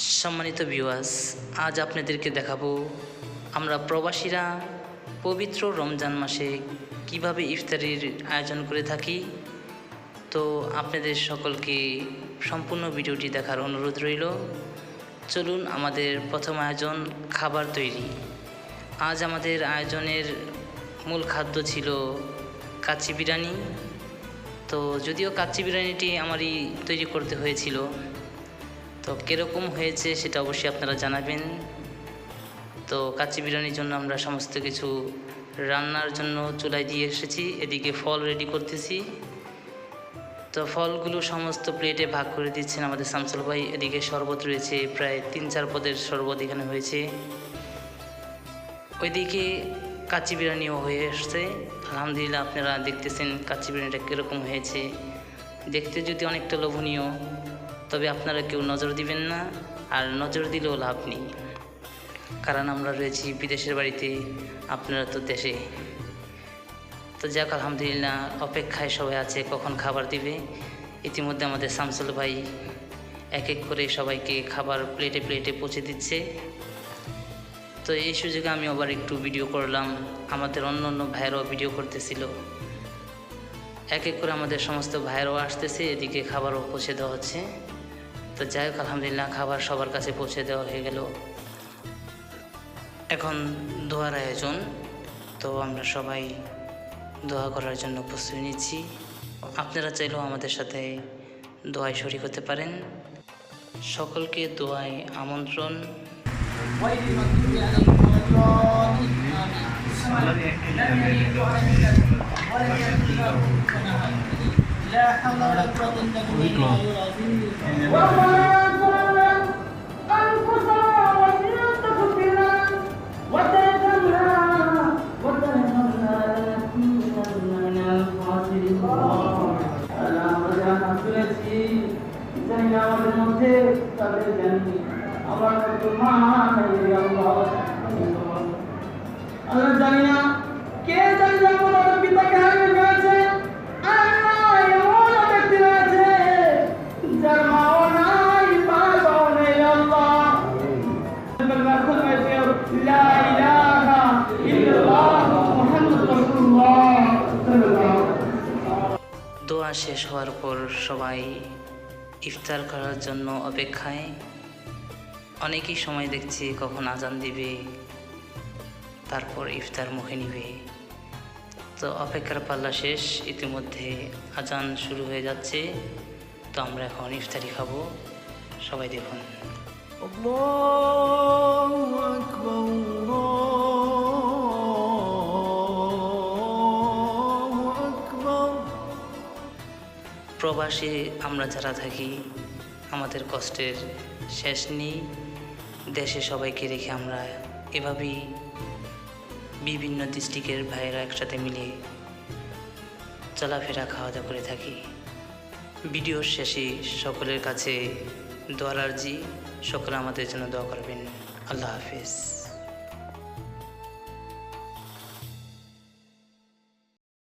সম্মানিত ভিউয়ার্স আজ আপনাদেরকে দেখাবো আমরা প্রবাসীরা পবিত্র রমজান মাসে কীভাবে ইফতারির আয়োজন করে থাকি। তো আপনাদের সকলকে সম্পূর্ণ ভিডিওটি দেখার অনুরোধ রইল। চলুন আমাদের প্রথম আয়োজন খাবার তৈরি। আজ আমাদের আয়োজনের মূল খাদ্য ছিল কাচ্চি বিরিয়ানি। তো যদিও কাচ্চি বিরিয়ানিটি আমারই তৈরি করতে হয়েছিল তো কীরকম হয়েছে সেটা অবশ্যই আপনারা জানাবেন। তো কাচ্চি বিরিয়ানির জন্য আমরা সমস্ত কিছু রান্নার জন্য চুলায় দিয়ে এসেছি, এদিকে ফল রেডি করতেছি। তো ফলগুলো সমস্ত প্লেটে ভাগ করে দিচ্ছেন আমাদের শামসুল ভাই, এদিকে শরবত রয়েছে, প্রায় তিন চার পদের শরবত এখানে হয়েছে। ওইদিকে কাচ্চি বিরিয়ানিও হয়ে এসছে। আলহামদুলিল্লাহ আপনারা দেখতেছেন কাচ্চি বিরিয়ানিটা কীরকম হয়েছে। দেখতে যদি অনেকটা লোভনীয় তবে আপনারা কেউ নজর দিবেন না, আর নজর দিলেও লাভ নেই। কারণ আমরা রয়েছি বিদেশের বাড়িতে, আপনারা তো দেশে। তো যাক, আলহামদুলিল্লাহ, অপেক্ষায় সবাই আছে, কখন খাবার দিবে। ইতিমধ্যে আমাদের শামসুল ভাই এক এক করে সবাইকে খাবার প্লেটে প্লেটে পৌঁছে দিচ্ছে। তো এই সুযোগে আমি আবার একটু ভিডিও করলাম, আমাদের অন্য অন্য ভাইয়েরাও ভিডিও করতেছিল। এক এক করে আমাদের সমস্ত ভাইয়েরাও আসতেছে, এদিকে খাবারও পৌঁছে দেওয়া হচ্ছে। তো যাই হোক আলহামদুলিল্লাহ খাবার সবার কাছে পৌঁছে দেওয়া হয়ে গেল এখন দোয়ার আয়োজন তো আমরা সবাই দোয়া করার জন্য প্রস্তুতি নিচ্ছি আপনারা চাইলেও আমাদের সাথে দোয়ায় শরিক হতে পারেন সকলকে দোয়ায় আমন্ত্রণ غير المغضوب عليهم ولا الضالين آمين. ولم يكن له كفوا أحد. لا حول ولا قوة إلا بالله العظيم আমাদের মধ্যে তাদের জ্ঞানী আমার তো মা নাই আল্লাহ আল্লাহ জানি না দোয়া শেষ হওয়ার পর সবাই ইফতার করার জন্য অপেক্ষায়। অনেকেই সময় দেখছি কখন আজান দিবে, তারপর ইফতার মুখে নিবে। তো অপেক্ষার পাল্লা শেষ, ইতিমধ্যে আজান শুরু হয়ে যাচ্ছে। তো আমরা এখন ইফতারি খাব। সবাই দেখুন। প্রবাসে আমরা যারা থাকি, আমাদের কষ্টের শেষ নেই। দেশে সবাইকে রেখে আমরা এভাবেই বিভিন্ন ডিস্ট্রিক্টের ভাইয়েরা একসাথে মিলে চলাফেরা খাওয়া দাওয়া করে থাকি। ভিডিওর শেষে সকলের কাছে দোয়ার আর্জি। সকলে আমাদের জন্য দোয়া করবেন। আল্লাহ হাফিজ।